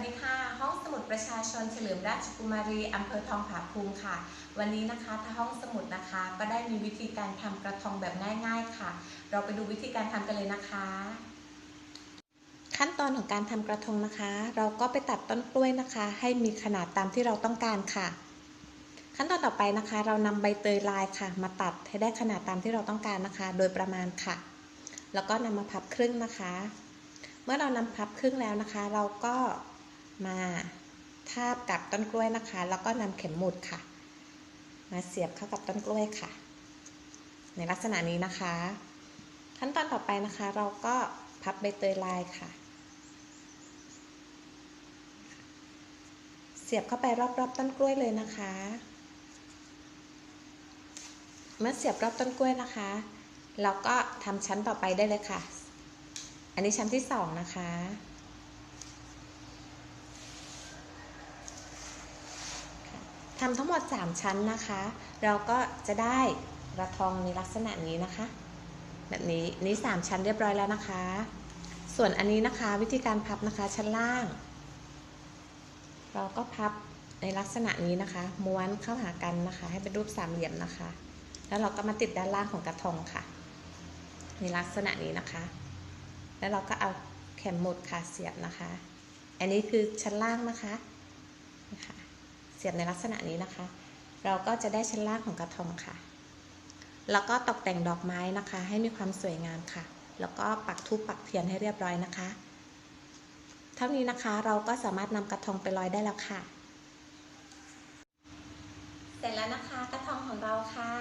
สดีค่ะ ห้องสมุดประชาชนเฉลิมราชกุมารีอำเภอทองผาภูมิค่ะ วันนี้นะคะทางห้องสมุดนะคะ ก็ได้มีวิธีการทำกระทงแบบง่าย ๆค่ะ เราไปดูวิธีการทำกันเลยนะคะ ขั้นตอนของการทำกระทงนะคะ เราก็ไปตัดต้นกล้วยนะคะ ให้มีขนาดตามที่เราต้องการค่ะ ขั้นตอนต่อไปนะคะ เรานำใบเตยลายค่ะ มาตัดให้ได้ขนาดตามที่เราต้องการนะคะ โดยประมาณค่ะ แล้วก็นำมาพับครึ่งนะคะเมื่อเรานำพับครึ่งแล้วนะคะ เราก็ มาทาบกับต้นกล้วยนะคะ แล้วก็นำเข็มหมุดค่ะ มาเสียบเข้ากับต้นกล้วยค่ะ ในลักษณะนี้นะคะ ขั้นตอนต่อไปนะคะ เราก็พับใบเตยลายค่ะ เสียบเข้าไปรอบๆต้นกล้วยเลยนะคะ เมื่อเสียบรอบต้นกล้วยนะคะ เราก็ทำชั้นต่อไปได้เลยค่ะ อันนี้ชั้นที่สองนะคะ ทำทั้งหมด 3 ชั้นนะคะ เราก็จะได้กระทองในลักษณะนี้นะคะ แบบนี้นี่3ชั้นเรียบร้อยแล้วนะคะ ส่วนอันนี้นะคะวิธีการพับนะคะชั้นล่าง เราก็พับในลักษณะนี้นะคะ ม้วนเข้าหากันนะคะ ให้เป็นรูปสามเหลี่ยมนะคะ แล้วเราก็มาติดด้านล่างของกระทงค่ะ ในลักษณะนี้นะคะ แล้วเราก็เอาเข็มหมุดค่ะเสียบนะคะ อันนี้คือชั้นล่างนะคะนะคะ เสียบในลักษณะนี้นะคะ เราก็จะได้ชั้นล่างของกระทงค่ะ แล้วก็ตกแต่งดอกไม้นะคะ ให้มีความสวยงามค่ะ แล้วก็ปักทูปปักเทียนให้เรียบร้อยนะคะ เท่านี้นะคะเราก็สามารถนำกระทงไปลอยได้แล้วค่ะ เสร็จแล้วนะคะกระทงของเราค่ะ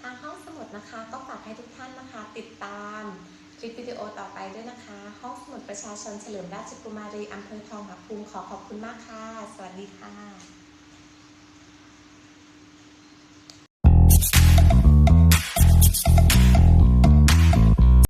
ทางห้องสมุดนะคะ ก็ฝากให้ทุกท่านนะคะ ติดตาม คลิปวิดีโอต่อไปด้วยนะคะ ห้องสมุดประชาชนเฉลิมราชกุมารีอำเภอทองผาภูมิขอขอบคุณมากค่ะ สวัสดีค่ะ